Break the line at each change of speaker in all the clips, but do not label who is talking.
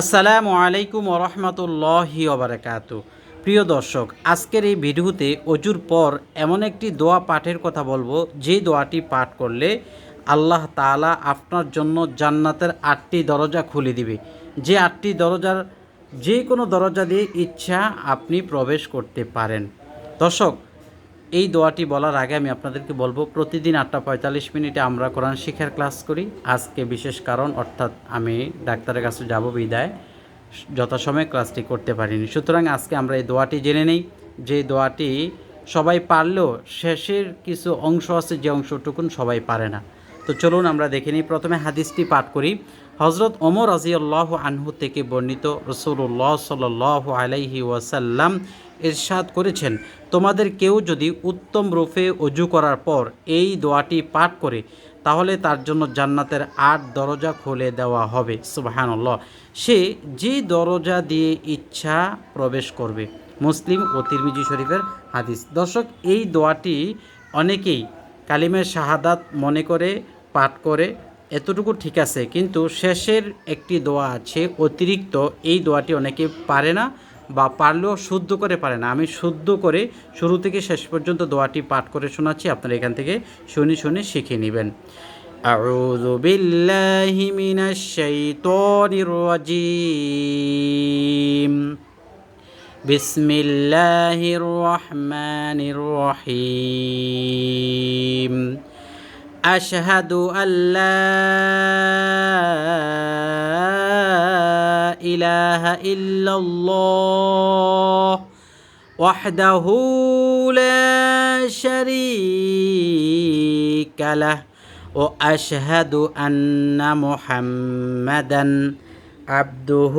আসসালামু আলাইকুম ওরহমতুল্লাহি ওবরাকাত প্রিয় দর্শক, আজকের এই ভিডিওতে অজুর পর এমন একটি দোয়া পাঠের কথা বলব। যে দোয়াটি পাঠ করলে আল্লাহ তাআলা আপনার জন্য জান্নাতের আটটি দরজা খুলে দিবে। যে আটটি দরজার, যে কোনো দরজা দিয়ে ইচ্ছা আপনি প্রবেশ করতে পারেন। দর্শক এই দোয়াটি বলার আগে আমি আপনাদেরকে বলব, প্রতিদিন আটটা পঁয়তাল্লিশ মিনিটে আমরা কোরআন শিক্ষার ক্লাস করি। আজকে বিশেষ কারণ, অর্থাৎ আমি ডাক্তারের কাছে যাব বিদায়। যথাসময়ে ক্লাসটি করতে পারিনি। সুতরাং আজকে আমরা এই দোয়াটি জেনে নেই। যে দোয়াটি সবাই পারলেও শেষের কিছু অংশ আছে, যে অংশটুকুন সবাই পারে না। তো চলুন আমরা দেখে নিই। প্রথমে হাদিসটি পাঠ করি। হজরত ওমর রাজিউল্লাহ আনহু থেকে বর্ণিত রসুল্লাহ সাল আলাইহি ওয়াসাল্লাম ইরশাদ করেছেন। তোমাদের কেউ যদি উত্তম রূপে অজু করার পর এই দোয়াটি পাঠ করে, তাহলে তার জন্য জান্নাতের আট দরজা খুলে দেওয়া হবে। সুবাহানল্লাহ। সে যে দরজা দিয়ে ইচ্ছা প্রবেশ করবে। মুসলিম ও তিরমিজি শরীফের হাদিস। দর্শক, এই দোয়াটি অনেকেই কালিমের শাহাদাত মনে করে, পাঠ করে, এতটুকু ঠিক আছে। কিন্তু শেষের একটি দোয়া আছে, অতিরিক্ত এই দোয়াটি অনেকে পারে না। বা পারলেও শুদ্ধ করে পারে না আমি শুদ্ধ করে শুরু থেকে শেষ পর্যন্ত দোয়াটি পাঠ করে শোনাচ্ছি আপনারা এখান থেকে শুনে শুনে শিখে নেবেন أعوذ بالله من الشيطان الرجيم بسم الله الرحمن الرحيم أشهد أن لا إله إلا الله وحده لا شريك له وأشهد أن محمدا عبده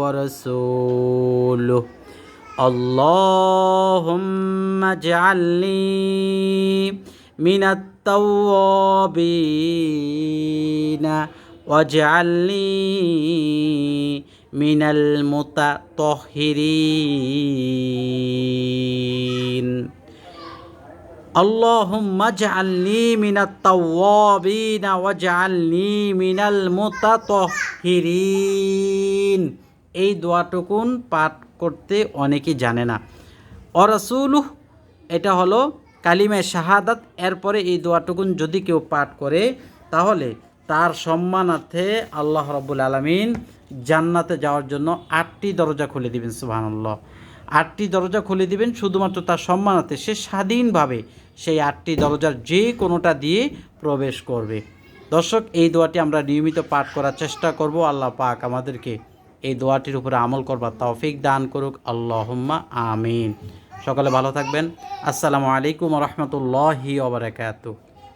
ورسوله. اللهم اجعلني من التوابين. واجعلني من المتطهرين اللهم اجعلني من التوابين واجعلني من المتطهرين এই দোয়াটুকুন পাঠ করতে অনেকেই জানে না অরসুলুহ এটা হলো কালিমে শাহাদাত এরপরে এই দোয়াটুকুন যদি কেউ পাঠ করে তাহলে তার সম্মানার্থে আল্লাহ রব্বুল আলমিন জান্নাতে যাওয়ার জন্য আটটি দরজা খুলে দিবেন, সুবহানাল্লাহ। আটটি দরজা খুলে দিবেন, শুধুমাত্র তার সম্মানার্থে সে স্বাধীনভাবে সেই আটটি দরজার যে কোনোটা দিয়ে প্রবেশ করবে। দর্শক, এই দোয়াটি আমরা নিয়মিত পাঠ করার চেষ্টা করব। আল্লাহ পাক আমাদেরকে এই দোয়াটির উপরে আমল করবার তৌফিক দান করুক। আল্লাহুম্মা আমিন। সকালে ভালো থাকবেন। আসসালামু আলাইকুম রহমতুল্লাহি ওবরাকাতু